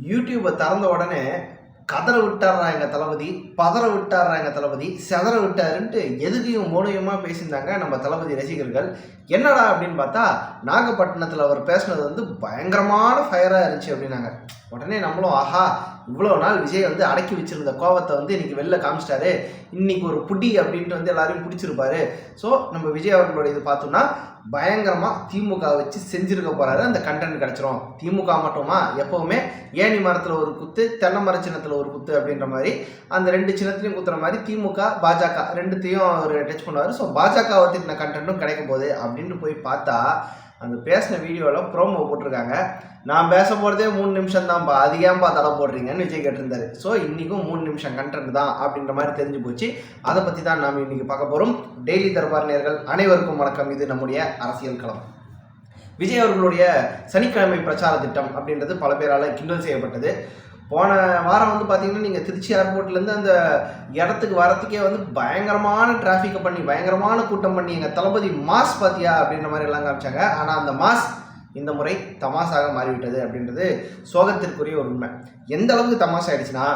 யூடியூப்பை திறந்த உடனே கதற விட்டாரா எங்கள் தளபதி பதற விட்டாரா எங்கள் தளபதி செதற விட்டாருன்ட்டு எதுக்கையும் மூலயமா பேசியிருந்தாங்க நம்ம தளபதி ரசிகர்கள். என்னடா அப்படின்னு பார்த்தா நாகப்பட்டினத்தில் அவர் பேசுனது வந்து பயங்கரமான ஃபயராக இருந்துச்சு அப்படின்னாங்க. உடனே நம்மளும் ஆஹா இவ்வளோ நாள் விஜய் வந்து அடக்கி வச்சிருந்த கோவத்தை வந்து இன்னைக்கு வெளில காமிச்சிட்டாரு. இன்னைக்கு ஒரு புடி அப்படின்ட்டு வந்து எல்லாரையும் பிடிச்சிருப்பாரு. ஸோ நம்ம விஜய் அவர்களோட இது பார்த்தோம்னா பயங்கரமாக திமுக வச்சு செஞ்சிருக்க போகிறாரு அந்த கண்டென்ட் கிடச்சிரும். திமுக மட்டுமா? எப்போவுமே ஏணி மரத்தில் ஒரு குத்து தென்னை மர சின்னத்தில் ஒரு குத்து அப்படின்ற மாதிரி. அந்த ரெண்டு சின்னத்துலையும் குத்துற மாதிரி திமுக பாஜக ரெண்டுத்தையும் அவர் டச் பண்ணுவார். ஸோ பாஜகவை திட்டின கண்டென்ட்டும் கிடைக்க போகுது அப்படின்ட்டு போய் பார்த்தா அந்த பேசின வீடியோவில் ப்ரோமோ போட்டிருக்காங்க. நான் பேச போகிறதே மூணு நிமிஷம் தான்ப்பா அது ஏன்பா தடை போடுறீங்கன்னு விஜய் கேட்டிருந்தாரு. ஸோ இன்றைக்கும் மூணு நிமிஷம் கண்டென்ட் தான் அப்படின்ற மாதிரி தெரிஞ்சு போச்சு. அதை பற்றி தான் நாம் இன்றைக்கி பார்க்க போகிறோம் டெய்லி தர்பார் நேர்கள் அனைவருக்கும் வணக்கம். இது நம்முடைய அரசியல் களம். விஜய் அவர்களுடைய சனிக்கிழமை பிரச்சார திட்டம் அப்படின்றது பல பேரால் கிண்டல் செய்யப்பட்டது. போன வாரம் வந்து பார்த்தீங்கன்னா நீங்கள் திருச்சி ஏர்போர்ட்லேருந்து அந்த இடத்துக்கு வரத்துக்கே வந்து பயங்கரமான டிராஃபிக்கை பண்ணி பயங்கரமான கூட்டம் பண்ணி எங்கள் தளபதி மாஸ் பார்த்தியா அப்படின்ற மாதிரி எல்லாம் காமிச்சாங்க. ஆனால் அந்த மாஸ் இந்த முறை தமாசாக மாறிவிட்டது அப்படின்றது சோகத்திற்குரிய ஒரு உண்மை. எந்த அளவுக்கு தமாசா ஆயிடுச்சுன்னா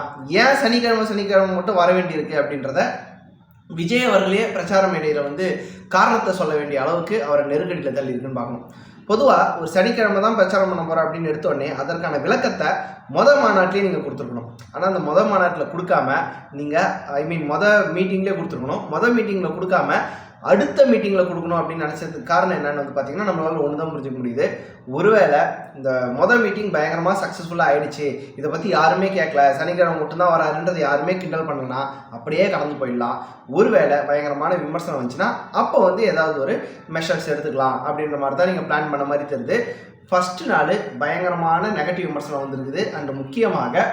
ஏன் சனிக்கிழமை சனிக்கிழமை மட்டும் வர வேண்டியிருக்கு அப்படின்றத விஜய் அவர்களே பிரச்சார மேடையில் வந்து காரணத்தை சொல்ல வேண்டிய அளவுக்கு அவரை நெருக்கடியில் தள்ளி இருக்குன்னு பார்க்கணும். பொதுவாக ஒரு சனிக்கிழமை தான் பிரச்சாரம் பண்ண போகிறோம் அப்படின்னு எடுத்தோடனே அதற்கான விளக்கத்தை மொதல் மாநாட்டிலே நீங்கள் கொடுத்துருக்கணும். ஆனால் அந்த மொத மாநாட்டில் கொடுக்காம நீங்கள் ஐ மீன் மொத மீட்டிங்லேயே கொடுத்துருக்கணும். மொதல் மீட்டிங்கில் கொடுக்காம அடுத்த மீட்டிங்கில் கொடுக்கணும் அப்படின்னு நினச்சதுக்கு காரணம் என்னன்னு வந்து பார்த்தீங்கன்னா நம்மளால ஒன்று தான் புரிஞ்சுக்க முடியுது. ஒருவேளை இந்த மொதல் மீட்டிங் பயங்கரமாக சக்ஸஸ்ஃபுல்லாக ஆயிடுச்சு. இதை பற்றி யாருமே கேட்கல சனிக்கிழமை மட்டும்தான் வராருன்றது யாருமே கிண்டல் பண்ணலனா அப்படியே கடந்து போயிடலாம். ஒருவேளை பயங்கரமான விமர்சனம் வந்துச்சுன்னா அப்போ வந்து ஏதாவது ஒரு மெஷர்ஸ் எடுத்துக்கலாம் அப்படின்ற மாதிரி தான் நீங்கள் பிளான் பண்ண மாதிரி தெரியுது. ஃபஸ்ட்டு நாள் பயங்கரமான நெகட்டிவ் விமர்சனம் வந்திருக்குது. அண்ட் முக்கியமாக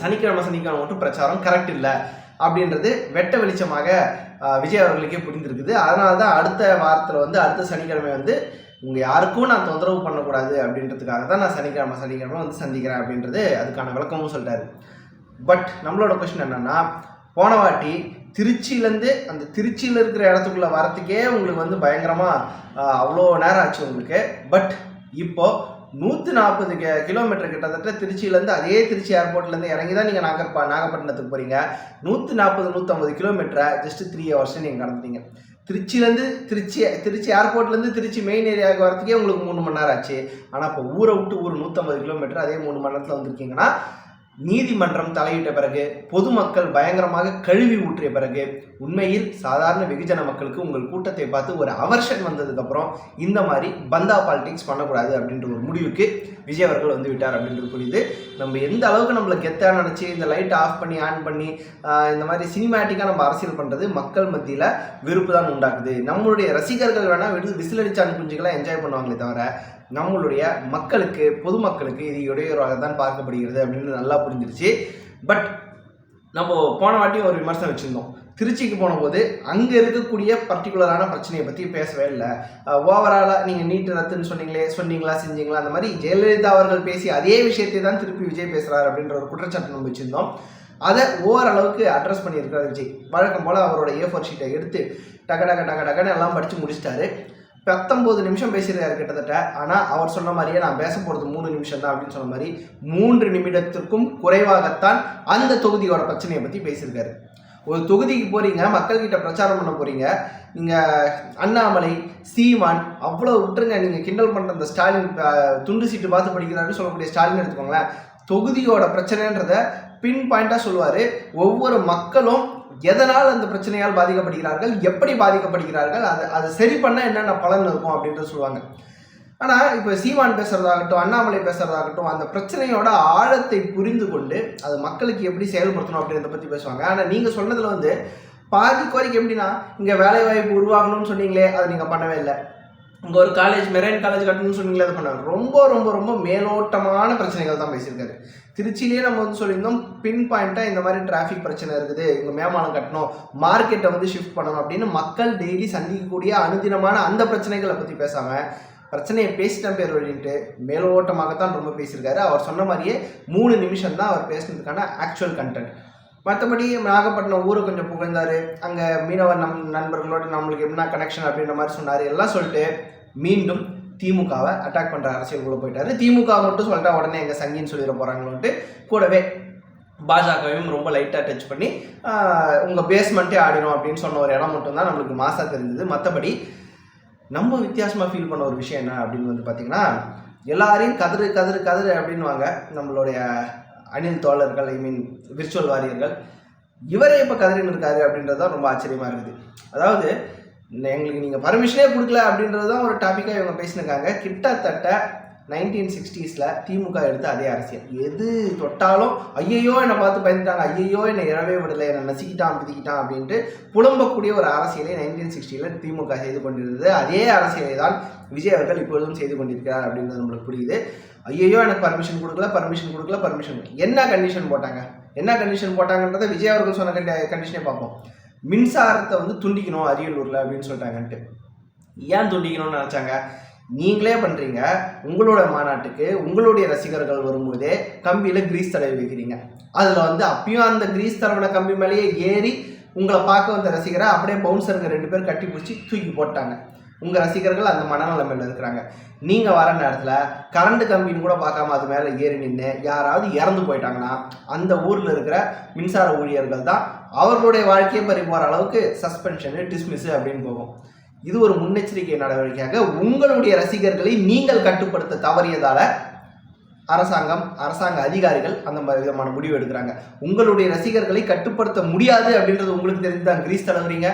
சனிக்கிழமை சனிக்கிழமை மட்டும் பிரச்சாரம் கரெக்ட் இல்லை. அப்படின்றது வெட்ட வெளிச்சமாக விஜய் அவர்களுக்கே புரிந்திருக்குது. அதனால தான் அடுத்த வாரத்தில் வந்து அடுத்த சனிக்கிழமை வந்து உங்கள் யாருக்கும் நான் தொந்தரவு பண்ணக்கூடாது அப்படின்றதுக்காக தான் நான் சனிக்கிழமை சனிக்கிழமை வந்து சந்திக்கிறேன் அப்படின்றது அதுக்கான விளக்கமும் சொல்லிட்டாரு பட் நம்மளோட கொஸ்டின் என்னன்னா போன வாட்டி திருச்சியிலேருந்து அந்த திருச்சியில் இருக்கிற இடத்துக்குள்ளே வரத்துக்கே உங்களுக்கு வந்து பயங்கரமாக அவ்வளோ நேரம் ஆச்சு உங்களுக்கு. பட் இப்போ நூற்றி நாற்பது கி கிலோமீட்டர் கிட்டத்தட்ட திருச்சியிலேருந்து அதே திருச்சி ஏர்போர்ட்லேருந்து இறங்கி தான் நீங்கள் நாகர்பா நாகப்பட்டினத்துக்கு போகிறீங்க நூற்றி நாற்பது நூற்றம்பது கிலோமீட்டரை ஜஸ்ட் த்ரீ ஹவர்ஸ் நீங்கள் கடந்துட்டீங்க. திருச்சியிலேருந்து திருச்சி திருச்சி ஏர்போர்ட்லேருந்து திருச்சி மெயின் ஏரியாவுக்கு வரத்துக்கே உங்களுக்கு மூணு மணி நேரம் ஆச்சு. ஆனால் இப்போ ஊரை விட்டு ஊர் நூற்றம்பது கிலோமீட்டர் அதே மூணு மணி நேரத்தில் வந்திருக்கீங்கன்னா நீதிமன்றம் தலையிட்ட பிறகு பொதுமக்கள் பயங்கரமாக கழுவி ஊற்றிய பிறகு உண்மையில் சாதாரண வெகுஜன மக்களுக்கு உங்கள் கூட்டத்தை பார்த்து ஒரு அவர்ஷன் வந்ததுக்கப்புறம் இந்த மாதிரி பந்தா பாலிடிக்ஸ் பண்ணக்கூடாது அப்படின்ற ஒரு முடிவுக்கு விஜய் அவர்கள் வந்து விட்டார் அப்படின்றது புரியுது. நம்ம எந்த அளவுக்கு நம்மளை கெத்தாக நினச்சி இந்த லைட் ஆஃப் பண்ணி ஆன் பண்ணி இந்த மாதிரி சினிமேட்டிக்காக நம்ம அரசியல் பண்ணுறது மக்கள் மத்தியில் வெறுப்பு தான் உண்டாக்குது. நம்மளுடைய ரசிகர்கள் வேணால் வெறும் விசிலடிச்சான் குஞ்சுகளை என்ஜாய் பண்ணுவாங்களே தவிர நம்மளுடைய மக்களுக்கு பொதுமக்களுக்கு இது இடையூறாக தான் பார்க்கப்படுகிறது அப்படின்னு நல்லா புரிஞ்சிருச்சு. பட் நம்ம போன வாட்டியும் ஒரு விமர்சனம் வச்சுருந்தோம். திருச்சிக்கு போனபோது அங்கே இருக்கக்கூடிய பர்டிகுலரான பிரச்சனையை பற்றி பேசவே இல்லை. ஓவராலாக நீங்கள் நீட் ரத்துன்னு சொன்னீங்களே சொன்னீங்களா செஞ்சீங்களா அந்த மாதிரி ஜெயலலிதா அவர்கள் பேசி அதே விஷயத்தை தான் திருப்பி விஜய் பேசுகிறார் அப்படின்ற ஒரு குற்றச்சாட்டு நம்ம வச்சுருந்தோம். அதை ஓரளவுக்கு அட்ரஸ் பண்ணியிருக்காரு விஜய். வழக்கம் போல் அவரோட ஏ ஃபோர் ஷீட்டை எடுத்து டக டக டக டகன்னு எல்லாம் படித்து முடிச்சிட்டாரு. பத்தொம்போது நிமிஷம் பேசியிருக்காரு கிட்டத்தட்ட. ஆனால் அவர் சொன்ன மாதிரியே நான் பேச போகிறது மூணு நிமிஷம் தான் அப்படின்னு சொன்ன மாதிரி மூன்று நிமிடத்திற்கும் குறைவாகத்தான் அந்த தொகுதியோட பிரச்சனையை பற்றி பேசியிருக்காரு. ஒரு தொகுதிக்கு போகிறீங்க மக்கள்கிட்ட பிரச்சாரம் பண்ண போகிறீங்க நீங்கள் அண்ணாமலை சீமான் அவ்வளோ விட்டுருங்க. நீங்கள் கிண்டல் பண்ணுற அந்த ஸ்டாலின் துண்டு சீட்டு பார்த்து படிக்கிறாருன்னு சொல்லக்கூடிய ஸ்டாலின் எடுத்துக்கோங்களேன். தொகுதியோட பிரச்சனைன்றத பின் பாயிண்டாக சொல்லுவார். ஒவ்வொரு மக்களும் எதனால் அந்த பிரச்சனையால் பாதிக்கப்படுகிறார்கள்? எப்படி பாதிக்கப்படுகிறார்கள்? அது அதை சரி பண்ண என்னென்ன பலன் இருக்கும் அப்படின்ட்டு சொல்லுவாங்க. ஆனால் இப்போ சீமான் பேசுகிறதாகட்டும் அண்ணாமலை பேசுறதாகட்டும் அந்த பிரச்சனையோட ஆழத்தை புரிந்து கொண்டு அது மக்களுக்கு எப்படி செயல்படுத்தணும் அப்படின்றத பற்றி பேசுவாங்க. ஆனால் நீங்கள் சொன்னதில் வந்து பாதி கோரிக்கை எப்படின்னா இங்கே வேலைவாய்ப்பு உருவாகணும்னு சொன்னீங்களே அதை நீங்கள் பண்ணவே இல்லை. இங்கே ஒரு காலேஜ் மெரைன் காலேஜ் கட்டணும்னு சொன்னீங்களே அதை பண்ணாங்க ரொம்ப ரொம்ப ரொம்ப மேலோட்டமான பிரச்சனைகள் தான் பேசியிருக்காரு. திருச்சியிலேயே நம்ம வந்து சொல்லியிருந்தோம் பின் பாயிண்ட்டாக இந்த மாதிரி டிராஃபிக் பிரச்சனை இருக்குது. இங்கே மேம்பாலம் கட்டணும் மார்க்கெட்டை வந்து ஷிஃப்ட் பண்ணணும் அப்படின்னு மக்கள் டெய்லி சந்திக்கக்கூடிய அனுதினமான அந்த பிரச்சனைகளை பற்றி பேசாமல் பிரச்சனையை பேசிட்டேன் பேர் வழின்ட்டு மேலோட்டமாகத்தான் ரொம்ப பேசியிருக்காரு. அவர் சொன்ன மாதிரியே மூணு நிமிஷம் தான் அவர் பேசுனதுக்கான ஆக்சுவல் கண்டென்ட் மற்றபடி நாகப்பட்டினம் ஊரை கொஞ்சம் புகழ்ந்தார். அங்கே மீனவர் நம் நண்பர்களோட நம்மளுக்கு என்ன கனெக்ஷன் அப்படின்ற மாதிரி சொன்னார். எல்லாம் சொல்லிட்டு மீண்டும் திமுகவை அட்டாக் பண்ணுற அரசியலுக்குள்ளே போயிட்டாரு. திமுக மட்டும் சொல்லிட்டா உடனே எங்கள் சங்கின்னு சொல்லிட போகிறாங்களோன்ட்டு கூடவே பாஜகவையும் ரொம்ப லைட்டாக டச் பண்ணி உங்கள் பேஸ்மெண்ட்டே ஆடிடும் அப்படின்னு சொன்ன ஒரு இடம் மட்டும்தான் நம்மளுக்கு மாசாக தெரிஞ்சது. மற்றபடி நம்ம வித்தியாசமாக ஃபீல் பண்ண ஒரு விஷயம் என்ன அப்படின்னு வந்து பார்த்திங்கன்னா எல்லாரையும் கதறு கதறு கதறு அப்படின்வாங்க நம்மளுடைய அணில் தோழர்கள் ஐ மீன் விர்ச்சுவல் வாரியர்கள் இவரே இப்போ கதறின்னு இருக்காரு அப்படின்றது தான் ரொம்ப ஆச்சரியமாக இருக்குது. அதாவது எங்களுக்கு நீங்கள் பர்மிஷனே கொடுக்கல அப்படின்றது தான் ஒரு டாப்பிக்காக இவங்க பேசினிருக்காங்க. கிட்டத்தட்ட நைன்டீன் சிக்ஸ்டீஸில் திமுக எடுத்த அதே அரசியல். எது தொட்டாலும் ஐயையோ என்னை பார்த்து பயந்துட்டாங்க ஐயையோ என்னை இழவே விடலை என்னை நசுக்கிட்டான் பிதிக்கிட்டான் அப்படின்ட்டு புலம்பக்கூடிய ஒரு அரசியலை நைன்டீன் சிக்ஸ்டியில் திமுக செய்து கொண்டிருந்தது. அதே அரசியலை தான் விஜய் அவர்கள் இப்பொழுதும் செய்து கொண்டிருக்கிறார் அப்படின்றது நம்மளுக்கு புரியுது. ஐயையோ எனக்கு பர்மிஷன் கொடுக்கல பர்மிஷன் கொடுக்கல பர்மிஷன் என்ன கண்டிஷன் போட்டாங்க? என்ன கண்டிஷன் போட்டாங்கன்றதை விஜய் அவர்கள் சொன்ன கண்டி கண்டிஷனே பார்ப்போம். மின்சாரத்தை வந்து துண்டிக்கணும் அரியலூரில் அப்படின்னு சொல்லிட்டாங்கன்ட்டு. ஏன் துண்டிக்கணும்னு நினச்சாங்க? நீங்களே பண்ணுறீங்க உங்களோட மாநாட்டுக்கு உங்களுடைய ரசிகர்கள் வரும்போதே கம்பியில் கிரீஸ் தடவி வைக்கிறீங்க. அதில் வந்து அப்பயும் அந்த கிரீஸ் தடவின கம்பி மேலேயே ஏறி உங்களை பார்க்க வந்த ரசிகரை அப்படியே பவுன்சருங்க ரெண்டு பேர் கட்டி பிடிச்சி தூக்கி போட்டாங்க. உங்கள் ரசிகர்கள் அந்த மனநலமையில் இருக்கிறாங்க. நீங்கள் வர நேரத்தில் கரண்ட் கம்பின்னு கூட பார்க்காம அது மேலே ஏறி நின்று யாராவது இறந்து போயிட்டாங்கன்னா அந்த ஊரில் இருக்கிற மின்சார ஊழியர்கள் தான் அவர்களுடைய வாழ்க்கையை பறி போகிற அளவுக்கு சஸ்பென்ஷனு டிஸ்மிஸ்ஸு அப்படின்னு போகும். இது ஒரு முன்னெச்சரிக்கை நடவடிக்கையாக உங்களுடைய ரசிகர்களை நீங்கள் கட்டுப்படுத்த தவறியதால அரசாங்கம் அரசாங்க அதிகாரிகள் அந்த மாதிரி விதமான முடிவு எடுக்கிறாங்க. உங்களுடைய ரசிகர்களை கட்டுப்படுத்த முடியாது அப்படின்றது உங்களுக்கு தெரிஞ்சு தான் கிரீஸ் தடவுறீங்க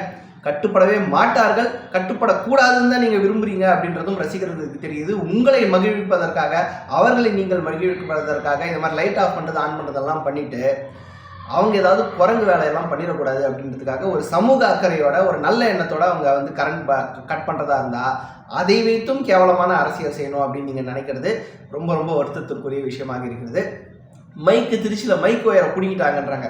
கட்டுப்படவே மாட்டார்கள். கட்டுப்படக்கூடாதுன்னு தான் நீங்கள் விரும்புறீங்க அப்படின்றதும் ரசிகர்களுக்கு தெரியுது. உங்களை மகிழ்விப்பதற்காக அவர்களை நீங்கள் மகிழ்விப்பதற்காக இந்த மாதிரி லைட் ஆஃப் பண்ணுறது ஆன் பண்ணுறதெல்லாம் பண்ணிவிட்டு அவங்க ஏதாவது குரங்கு வேலையெல்லாம் பண்ணிடக்கூடாது அப்படின்றதுக்காக ஒரு சமூக அக்கறையோட ஒரு நல்ல எண்ணத்தோட அவங்க வந்து கரண்ட் கட் பண்ணுறதா இருந்தால் அதை வைத்தும் கேவலமான அரசியல் செய்யணும் அப்படின்னு நீங்கள் நினைக்கிறது ரொம்ப ரொம்ப வருத்தத்திற்குரிய விஷயமாக இருக்கிறது. மைக்கு திருச்சியில் மைக் ஒயரை பிடிக்கிட்டாங்கன்றாங்க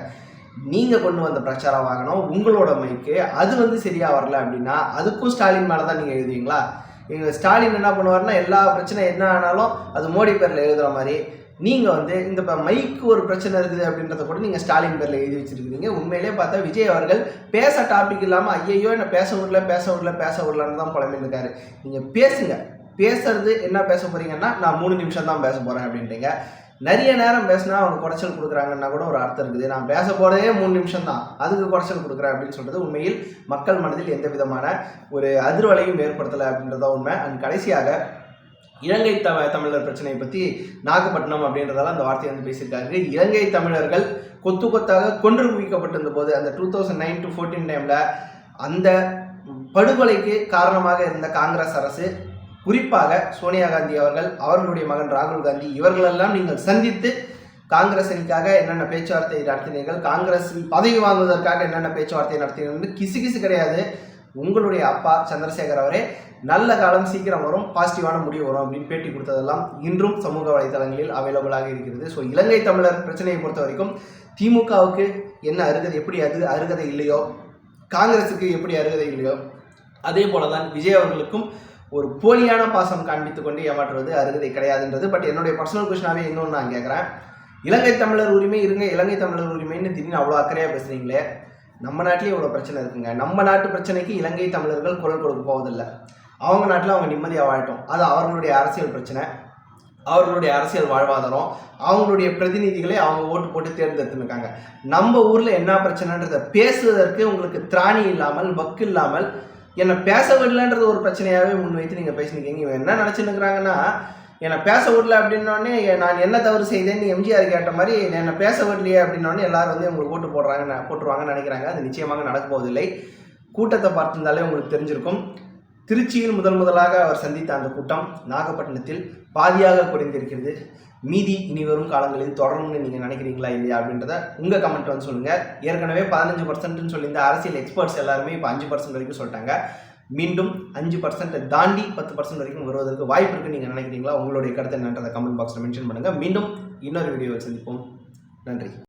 நீங்கள் கொண்டு வந்த பிரச்சாரம் வாங்கணும் உங்களோட மைக்கு அது வந்து சரியாக வரல அப்படின்னா அதுக்கும் ஸ்டாலின் மேலே தான் நீங்கள் எழுதுவீங்களா? எங்கள் ஸ்டாலின் என்ன பண்ணுவார்னா எல்லா பிரச்சனை என்ன ஆனாலும் அது மோடி பேரில் எழுதுகிற மாதிரி நீங்கள் வந்து இந்த இப்போ மைக்கு ஒரு பிரச்சனை இருக்குது அப்படின்றத கூட நீங்கள் ஸ்டாலின் பேரில் எழுதி வச்சிருக்கீங்க உண்மையிலே பார்த்தா விஜய் அவர்கள் பேச டாபிக் இல்லாமல் ஐயையோ என்ன பேச விடல பேச விடல பேச விடலான்னு தான் புலம்பின்னு இருக்காரு. நீங்கள் பேசுங்க. பேசுறது என்ன பேச போகிறீங்கன்னா நான் மூணு நிமிஷம் தான் பேச போகிறேன் அப்படின்றீங்க. நிறைய நேரம் பேசினா அவங்க குறைச்சல் கொடுக்குறாங்கன்னா கூட ஒரு அர்த்தம் இருக்குது. நான் பேச போகிறதே மூணு நிமிஷம் தான். அதுக்கு குறைச்சல் கொடுக்குறேன் அப்படின்னு சொல்கிறது உண்மையில் மக்கள் மனதில் எந்த விதமான ஒரு அதிர்வலையும் ஏற்படுத்தலை அப்படின்றதான் உண்மை. அண்ட் கடைசியாக இலங்கை த தமிழர் பிரச்சனையை பற்றி நாகப்பட்டினம் அப்படின்றதால அந்த வார்த்தையை வந்து பேசியிருக்காரு. இலங்கை தமிழர்கள் கொத்து கொத்தாக கொன்று குவிக்கப்பட்டிருந்த போது அந்த two thousand nine to fourteen டைமில் அந்த படுகொலைக்கு காரணமாக இருந்த காங்கிரஸ் அரசு குறிப்பாக சோனியா காந்தி அவர்கள் அவர்களுடைய மகன் ராகுல் காந்தி இவர்களெல்லாம் நீங்கள் சந்தித்து காங்கிரஸ் அணிக்காக என்னென்ன பேச்சுவார்த்தை நடத்தினீர்கள் காங்கிரஸ் பதவி வாங்குவதற்காக என்னென்ன பேச்சுவார்த்தை நடத்தினீர்கள் கிசு கிசு கிடையாது. உங்களுடைய அப்பா சந்திரசேகர் அவரே நல்ல காலம் சீக்கிரம் வரும் பாசிட்டிவான முடிவு வரும் அப்படின்னு பேட்டி கொடுத்ததெல்லாம் இன்றும் சமூக வலைதளங்களில் அவைலபிளாக இருக்கிறது. ஸோ இலங்கை தமிழர் பிரச்சனையை பொறுத்த வரைக்கும் திமுகவுக்கு என்ன அருகதை எப்படி அது அருகதை இல்லையோ காங்கிரஸுக்கு எப்படி அருகதை இல்லையோ அதே போல தான் விஜய் அவர்களுக்கும் ஒரு போலியான பாசம் காண்பித்து கொண்டு ஏமாற்றுவது அருகதை கிடையாதுன்றது. பட் என்னுடைய பர்சனல் கொஷனாகவே இன்னொன்று நான் கேட்குறேன் இலங்கை தமிழர் உரிமை இருங்க இலங்கை தமிழர் உரிமைன்னு திடீர்னு அவ்வளோ அக்கறையாக பேசுகிறீங்களே நம்ம நாட்டிலே இவ்வளோ பிரச்சனை இருக்குங்க. நம்ம நாட்டு பிரச்சனைக்கு இலங்கை தமிழர்கள் குரல் கொடுக்க போவதில்லை. அவங்க நாட்டில் அவங்க நிம்மதியாக வாழட்டும். அது அவர்களுடைய அரசியல் பிரச்சனை. அவர்களுடைய அரசியல் வாழ்வாதாரம். அவங்களுடைய பிரதிநிதிகளை அவங்க ஓட்டு போட்டு தேர்ந்தெடுத்துருக்காங்க நம்ம ஊரில் என்ன பிரச்சனைன்றதை பேசுவதற்கு உங்களுக்கு திராணி இல்லாமல் வக்கு இல்லாமல் என்னை பேச விடலன்றது ஒரு பிரச்சனையாகவே முன்வைத்து நீங்கள் பேசினீங்க இவன் என்ன நினச்சிருக்கிறாங்கன்னா என்னை பேச விடல அப்படின்னோடனே நான் என்ன தவறு செய்தேன்னு எம்ஜிஆர் கேட்ட மாதிரி என்னை பேச விடலையே அப்படின்னோடனே எல்லாரும் வந்து உங்களுக்கு ஓட்டு போடுறாங்க போட்டுருவாங்கன்னு நினைக்கிறாங்க. அது நிச்சயமாக நடக்க போவதில்லை. கூட்டத்தை பார்த்திருந்தாலே உங்களுக்கு தெரிஞ்சிருக்கும். திருச்சியில் முதல் முதலாக அவர் சந்தித்த அந்த கூட்டம் நாகப்பட்டினத்தில் பாதியாக குறைந்திருக்கிறது. மீதி இனி வரும் காலங்களில் தொடரும்னு நீங்கள் நினைக்கிறீங்களா இல்லையா அப்படின்றத உங்கள் கமெண்ட் வந்து சொல்லுங்கள் ஏற்கனவே பதினஞ்சு பர்சன்ட்னு சொல்லியிருந்த அரசியல் எக்ஸ்பர்ட்ஸ் எல்லாருமே இப்போ அஞ்சு பர்சன்ட் வரைக்கும் சொல்லிட்டாங்க. மீண்டும் அஞ்சு பர்சன்ட் தாண்டி பத்து பர்சன்ட் வரைக்கும் வருவதற்கு வாய்ப்பு இருக்குன்னு நீங்கள் நினைக்கிறீங்களா? உங்களுடைய கருத்து என்னன்றதை கமெண்ட் பாக்ஸில் மென்ஷன் பண்ணுங்கள் மீண்டும் இன்னொரு வீடியோவை சந்திப்போம். நன்றி.